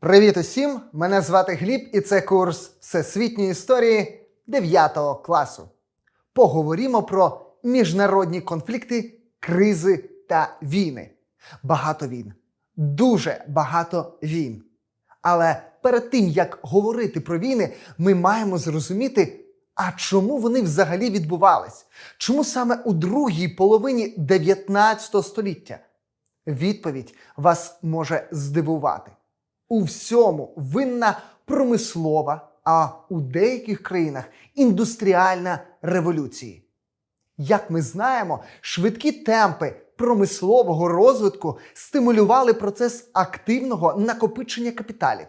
Привіт усім! Мене звати Гліб, і це курс Всесвітньої історії 9 класу. Поговоримо про міжнародні конфлікти, кризи та війни. Багато війн, дуже багато війн. Але перед тим як говорити про війни, ми маємо зрозуміти, а чому вони взагалі відбувались? Чому саме у другій половині 19 століття? Відповідь вас може здивувати. У всьому винна промислова, а у деяких країнах індустріальна революції. Як ми знаємо, швидкі темпи промислового розвитку стимулювали процес активного накопичення капіталів.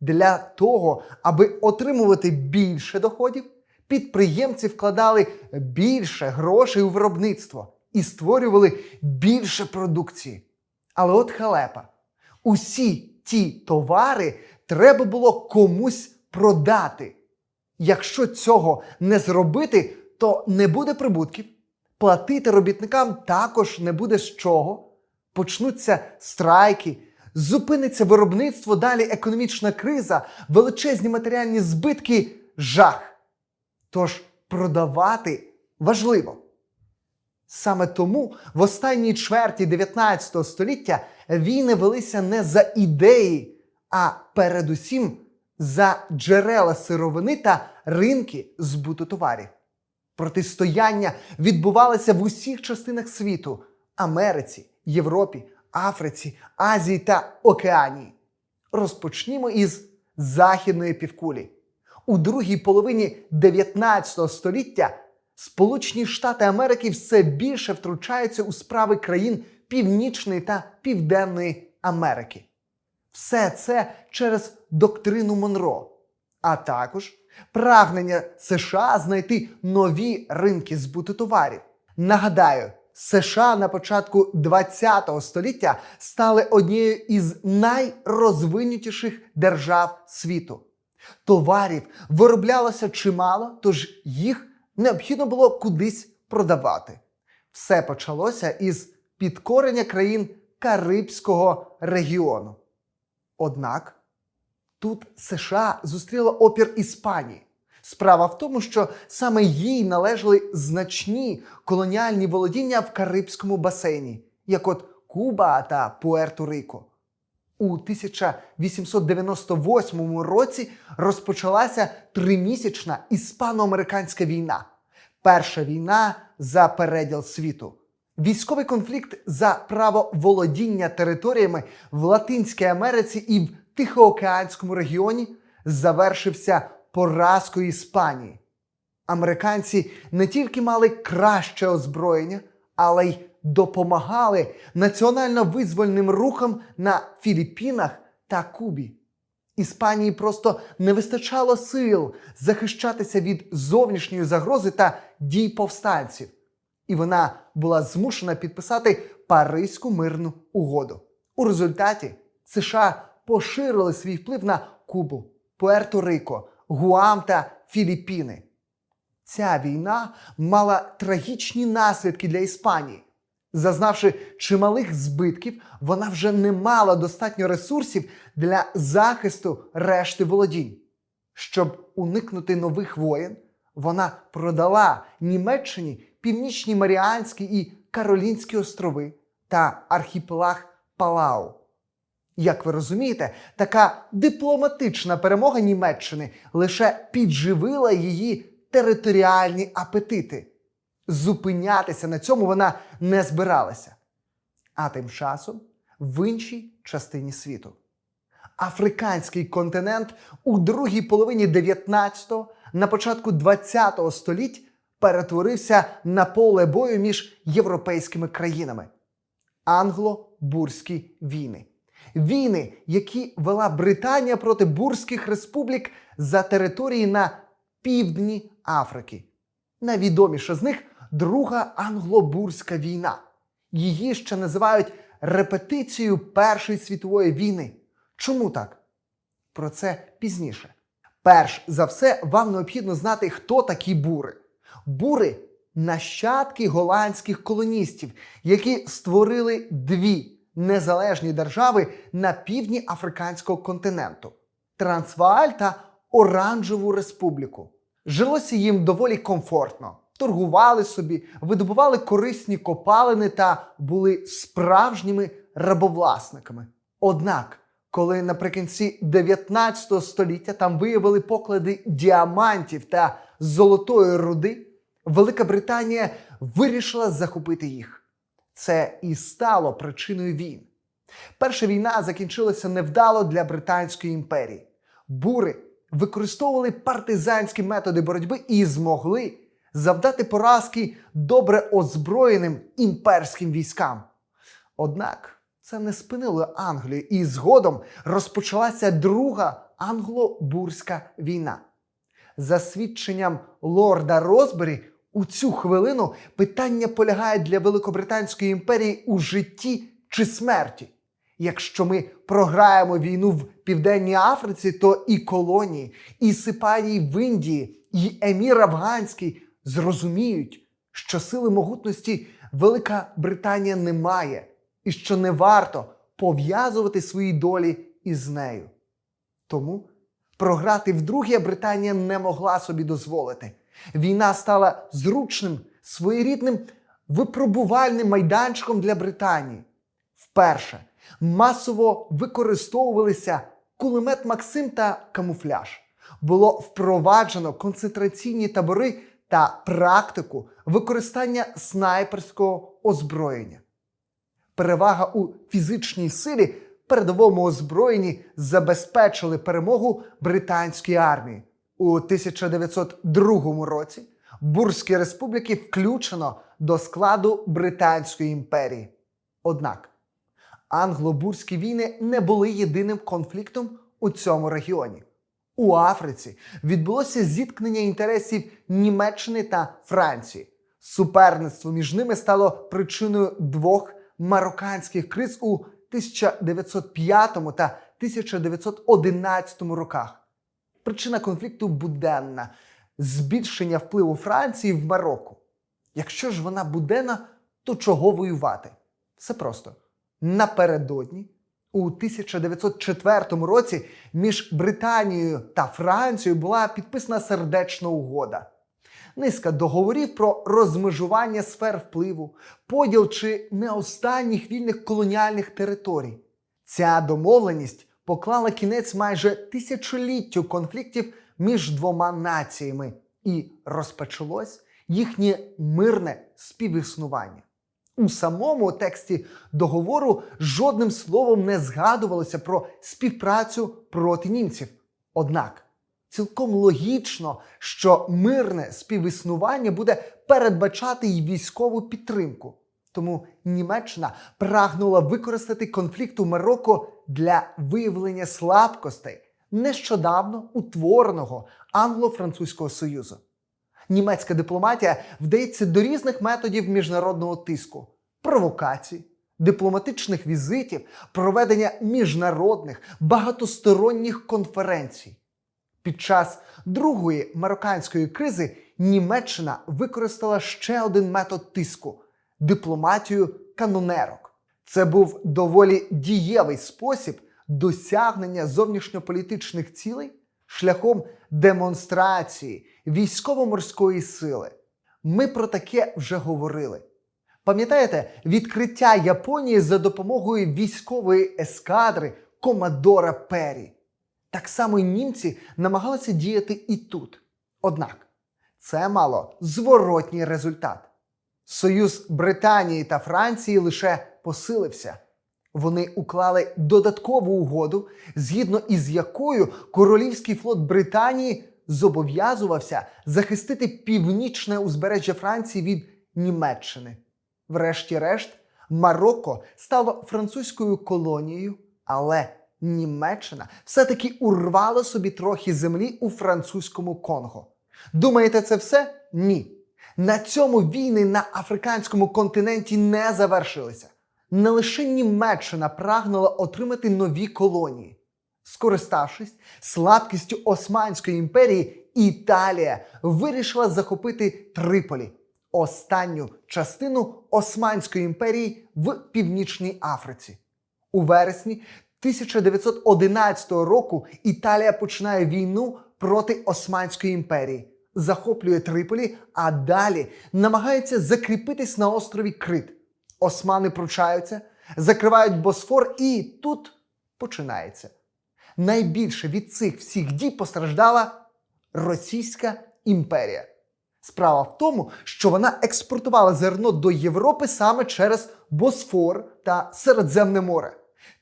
Для того, аби отримувати більше доходів, підприємці вкладали більше грошей у виробництво і створювали більше продукції. Але от халепа. Усі ті товари треба було комусь продати. Якщо цього не зробити, то не буде прибутків. Платити робітникам також не буде з чого. Почнуться страйки, зупиниться виробництво, далі економічна криза, величезні матеріальні збитки, жах. Тож продавати важливо. Саме тому в останній чверті 19 століття війни велися не за ідеї, а передусім за джерела сировини та ринки збуту товарів. Протистояння відбувалося в усіх частинах світу Америці, Європі, Африці, Азії та Океанії. Розпочнімо із Західної півкулі. У другій половині 19 століття Сполучені Штати Америки все більше втручаються у справи країн Північної та Південної Америки. Все це через доктрину Монро, а також прагнення США знайти нові ринки збуту товарів. Нагадаю, США на початку ХХ століття стали однією із найрозвинутіших держав світу. Товарів вироблялося чимало, тож їх необхідно було кудись продавати. Все почалося із підкорення країн Карибського регіону. Однак тут США зустріла опір Іспанії. Справа в тому, що саме їй належали значні колоніальні володіння в Карибському басейні, як от Куба та Пуерто-Рико. У 1898 році розпочалася тримісячна іспано-американська війна. Перша війна за переділ світу. Військовий конфлікт за право володіння територіями в Латинській Америці і в Тихоокеанському регіоні завершився поразкою Іспанії. Американці не тільки мали краще озброєння, але й допомагали національно-визвольним рухам на Філіппінах та Кубі. Іспанії просто не вистачало сил захищатися від зовнішньої загрози та дій повстанців, і вона була змушена підписати Паризьку мирну угоду. У результаті США поширили свій вплив на Кубу, Пуерто-Рико, Гуам та Філіппіни. Ця війна мала трагічні наслідки для Іспанії. Зазнавши чималих збитків, вона вже не мала достатньо ресурсів для захисту решти володінь. Щоб уникнути нових воєн, вона продала Німеччині Північні Маріанські і Каролінські острови та архіпелаг Палау. Як ви розумієте, така дипломатична перемога Німеччини лише підживила її територіальні апетити. Зупинятися на цьому вона не збиралася. А тим часом в іншій частині світу. Африканський континент у другій половині 19-го, на початку 20-го століть перетворився на поле бою між європейськими країнами. Англо-бурські війни. Війни, які вела Британія проти бурських республік за території на півдні Африки. Найвідоміша з них Друга англо-бурська війна. Її ще називають репетицією Першої світової війни. Чому так? Про це пізніше. Перш за все, вам необхідно знати, хто такі бури. Бури нащадки голландських колоністів, які створили дві незалежні держави на півдні африканського континенту Трансвааль та Оранжеву Республіку. Жилося їм доволі комфортно. Торгували собі, видобували корисні копалини та були справжніми рабовласниками. Однак, коли наприкінці 19 століття там виявили поклади діамантів та золотої руди, Велика Британія вирішила захопити їх. Це і стало причиною війн. Перша війна закінчилася невдало для Британської імперії. Бури використовували партизанські методи боротьби і змогли завдати поразки добре озброєним імперським військам. Однак це не спинило Англію, і згодом розпочалася Друга англо-бурська війна. За свідченням лорда Розбері, у цю хвилину питання полягає для Великобританської імперії у житті чи смерті. Якщо ми програємо війну в Південній Африці, то і колонії, і Сипаї в Індії, і емір Афганський зрозуміють, що сили могутності Велика Британія не має, і що не варто пов'язувати свої долі із нею. Тому програти вдруге Британія не могла собі дозволити. Війна стала зручним, своєрідним випробувальним майданчиком для Британії. Вперше масово використовувалися кулемет Максим та камуфляж. Було впроваджено концентраційні табори та практику використання снайперського озброєння. Перевага у фізичній силі передовому озброєнні забезпечили перемогу британської армії. У 1902 році Бурські республіки включено до складу Британської імперії. Однак англо-бурські війни не були єдиним конфліктом у цьому регіоні. У Африці відбулося зіткнення інтересів Німеччини та Франції. Суперництво між ними стало причиною двох марокканських криз у 1905 та 1911 роках. Причина конфлікту буденна збільшення впливу Франції в Марокко. Якщо ж вона буденна, то чого воювати? Все просто. Напередодні, у 1904 році, між Британією та Францією була підписана сердечна угода. Низка договорів про розмежування сфер впливу, поділ чи не останніх вільних колоніальних територій. Ця домовленість поклала кінець майже тисячоліттю конфліктів між двома націями і розпочалось їхнє мирне співіснування. У самому тексті договору жодним словом не згадувалося про співпрацю проти німців. Однак цілком логічно, що мирне співіснування буде передбачати й військову підтримку. Тому Німеччина прагнула використати конфлікт у Марокко для виявлення слабкостей нещодавно утвореного англо-французького союзу. Німецька дипломатія вдається до різних методів міжнародного тиску, провокацій, дипломатичних візитів, проведення міжнародних багатосторонніх конференцій. Під час другої марокканської кризи Німеччина використала ще один метод тиску дипломатію канонерок. Це був доволі дієвий спосіб досягнення зовнішньополітичних цілей шляхом демонстрації військово-морської сили. Ми про таке вже говорили. Пам'ятаєте відкриття Японії за допомогою військової ескадри Комадора Пері? Так само німці намагалися діяти і тут. Однак це мало зворотній результат. Союз Британії та Франції лише посилився. Вони уклали додаткову угоду, згідно із якою Королівський флот Британії зобов'язувався захистити північне узбережжя Франції від Німеччини. Врешті-решт, Марокко стало французькою колонією, але Німеччина все-таки урвала собі трохи землі у французькому Конго. Думаєте, це все? Ні. На цьому війни на африканському континенті не завершилися. Не лише Німеччина прагнула отримати нові колонії. Скориставшись слабкістю Османської імперії, Італія вирішила захопити Триполі, останню частину Османської імперії в Північній Африці. У вересні 1911 року Італія починає війну проти Османської імперії, захоплює Триполі, а далі намагається закріпитись на острові Крит. Османи пручаються, закривають Босфор, і тут починається. Найбільше від цих всіх дій постраждала Російська імперія. Справа в тому, що вона експортувала зерно до Європи саме через Босфор та Середземне море.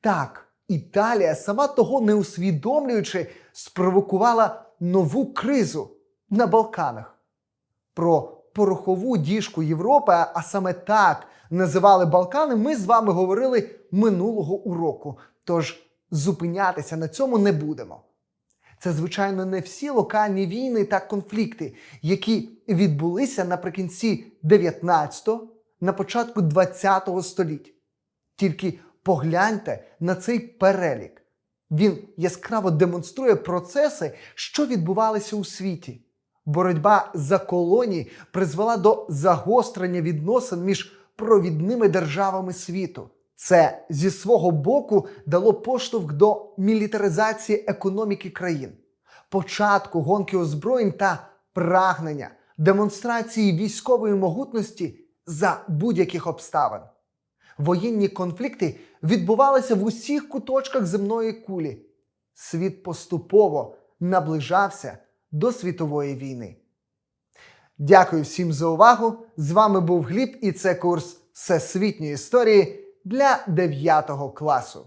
Так, Італія, сама того не усвідомлюючи, спровокувала нову кризу на Балканах. Про порохову діжку Європи, а саме так називали Балкани, ми з вами говорили минулого уроку. Тож зупинятися на цьому не будемо. Це, звичайно, не всі локальні війни та конфлікти, які відбулися наприкінці 19-го, на початку 20-го століття. Тільки погляньте на цей перелік. Він яскраво демонструє процеси, що відбувалися у світі. Боротьба за колонії призвела до загострення відносин між провідними державами світу. Це зі свого боку дало поштовх до мілітаризації економіки країн, початку гонки озброєнь та прагнення демонстрації військової могутності за будь-яких обставин. Воєнні конфлікти відбувалися в усіх куточках земної кулі. Світ поступово наближався до світової війни. Дякую всім за увагу. З вами був Гліб, і це курс Всесвітньої історії для 9 класу.